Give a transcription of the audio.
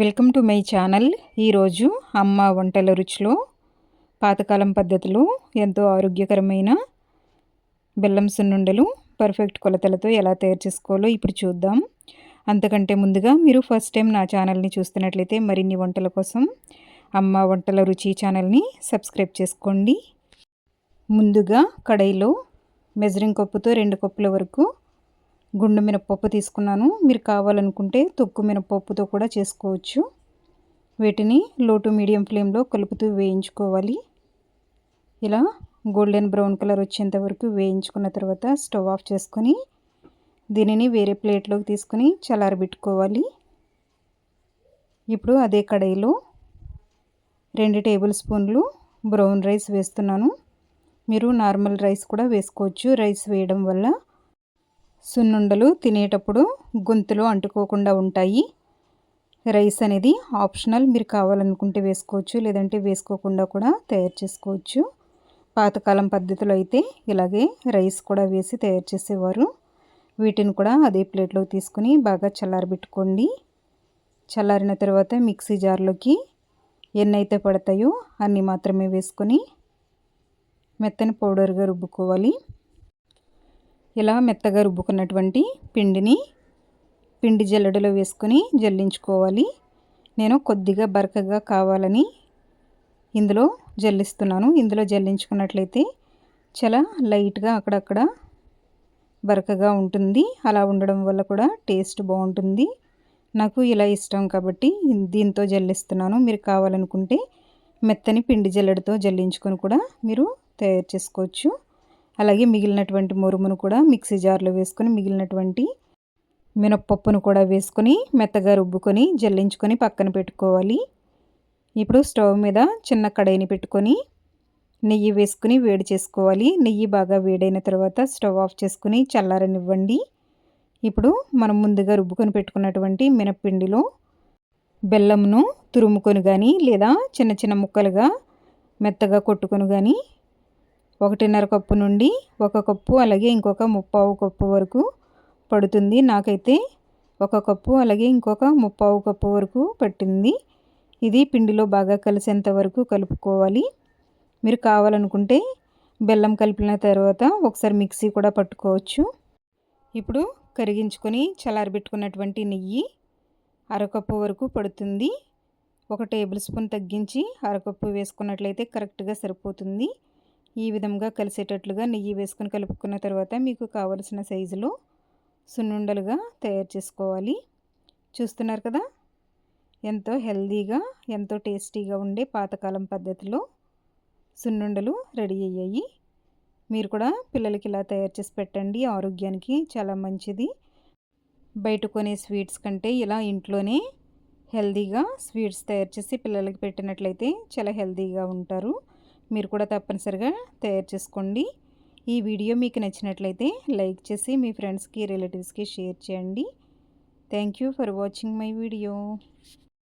Welcome to my channel. ఈరోజు అమ్మ వంటల రుచిలో పాతకాలం పద్ధతిలో ఎంతో ఆరోగ్యకరమైన బెల్లం సున్నుండలు పర్ఫెక్ట్ కొలతలతో ఎలా తయారు చేసుకోవాలో ఇప్పుడు చూద్దాం. అంతకంటే ముందుగా మీరు ఫస్ట్ టైం నా ఛానల్ని చూస్తున్నట్లయితే మరిన్ని వంటల కోసం అమ్మ వంటల రుచి ఛానల్ని సబ్స్క్రైబ్ చేసుకోండి. ముందుగా కడాయిలో మెజరింగ్ కప్పుతో రెండు కప్పుల వరకు గుండు మినపప్పు తీసుకున్నాను. మీరు కావాలనుకుంటే తొక్కు మినపప్పుతో కూడా చేసుకోవచ్చు. వీటిని లో టు మీడియం ఫ్లేమ్లో కలుపుతూ వేయించుకోవాలి. ఇలా గోల్డెన్ బ్రౌన్ కలర్ వచ్చేంత వరకు వేయించుకున్న తర్వాత స్టవ్ ఆఫ్ చేసుకొని దీనిని వేరే ప్లేట్లోకి తీసుకొని చల్లారబెట్టుకోవాలి. ఇప్పుడు అదే కడాయిలో రెండు టేబుల్ స్పూన్లు బ్రౌన్ రైస్ వేస్తున్నాను. మీరు నార్మల్ రైస్ కూడా వేసుకోవచ్చు. రైస్ వేయడం వల్ల సున్నుండలు తినేటప్పుడు గొంతులో అంటుకోకుండా ఉంటాయి. రైస్ అనేది ఆప్షనల్. మీరు కావాలనుకుంటే వేసుకోవచ్చు లేదంటే వేసుకోకుండా కూడా తయారు చేసుకోవచ్చు. పాతకాలం పద్ధతిలో అయితే ఇలాగే రైస్ కూడా వేసి తయారు చేసేవారు. వీటిని కూడా అదే ప్లేట్లో తీసుకుని బాగా చల్లారబెట్టుకోండి. చల్లారిన తర్వాత మిక్సీ జార్లోకి ఎన్ని అయితే పడతాయో అన్నీ మాత్రమే వేసుకొని మెత్తని పౌడర్గా రుబ్బుకోవాలి. ఇలా మెత్తగా రుబ్బుకున్నటువంటి పిండిని పిండి జల్లెడలో వేసుకొని జల్లించుకోవాలి. నేను కొద్దిగా బరకగా కావాలని ఇందులో జల్లిస్తున్నాను. ఇందులో జల్లించుకున్నట్లయితే చాలా లైట్గా అక్కడక్కడ బరకగా ఉంటుంది. అలా ఉండడం వల్ల కూడా టేస్ట్ బాగుంటుంది. నాకు ఇలా ఇష్టం కాబట్టి దీంతో జల్లిస్తున్నాను. మీరు కావాలనుకుంటే మెత్తని పిండి జల్లెడతో జల్లించుకొని కూడా మీరు తయారు చేసుకోవచ్చు. అలాగే మిగిలినటువంటి మురుమును కూడా మిక్సీ జార్లో వేసుకొని మిగిలినటువంటి మినప్పప్పును కూడా వేసుకొని మెత్తగా రుబ్బుకొని జల్లించుకొని పక్కన పెట్టుకోవాలి. ఇప్పుడు స్టవ్ మీద చిన్న కడాయిని పెట్టుకొని నెయ్యి వేసుకుని వేడి చేసుకోవాలి. నెయ్యి బాగా వేడైన తర్వాత స్టవ్ ఆఫ్ చేసుకుని చల్లారనివ్వండి. ఇప్పుడు మనం ముందుగా రుబ్బుకొని పెట్టుకున్నటువంటి మినప్పిండిలో బెల్లంను తురుముకొని కానీ లేదా చిన్న చిన్న ముక్కలుగా మెత్తగా కొట్టుకొని కానీ ఒకటిన్నర కప్పు నుండి ఒక కప్పు అలాగే ఇంకొక ముప్పావు కప్పు వరకు పడుతుంది. నాకైతే ఒక కప్పు అలాగే ఇంకొక ముప్పావు కప్పు వరకు పట్టింది. ఇది పిండిలో బాగా కలిసేంత వరకు కలుపుకోవాలి. మీరు కావాలనుకుంటే బెల్లం కలిపిన తర్వాత ఒకసారి మిక్సీ కూడా పట్టుకోవచ్చు. ఇప్పుడు కరిగించుకొని చల్లారబెట్టుకున్నటువంటి నెయ్యి అరకప్పు వరకు పడుతుంది. ఒక టేబుల్ స్పూన్ తగ్గించి అరకప్పు వేసుకున్నట్లయితే కరెక్ట్గా సరిపోతుంది. ఈ విధంగా కలిసేటట్లుగా నెయ్యి వేసుకొని కలుపుకున్న తర్వాత మీకు కావలసిన సైజులో సున్నుండలుగా తయారు చేసుకోవాలి. చూస్తున్నారు కదా? ఎంతో హెల్దీగా ఎంతో టేస్టీగా ఉండే పాతకాలం పద్ధతిలో సున్నుండలు రెడీ అయ్యాయి. మీరు కూడా పిల్లలకి ఇలా తయారు చేసి పెట్టండి. ఆరోగ్యానికి చాలా మంచిది. బయట కొనే స్వీట్స్ కంటే ఇలా ఇంట్లోనే హెల్దీగా స్వీట్స్ తయారు చేసి పిల్లలకి పెట్టినట్లయితే చాలా హెల్దీగా ఉంటారు. మీరు కూడా తప్పనిసరిగా తయారు చేసుకోండి. ఈ వీడియో మీకు నచ్చినట్లయితే లైక్ చేసి మీ ఫ్రెండ్స్కి రిలేటివ్స్కి షేర్ చేయండి. Thank you for watching my video.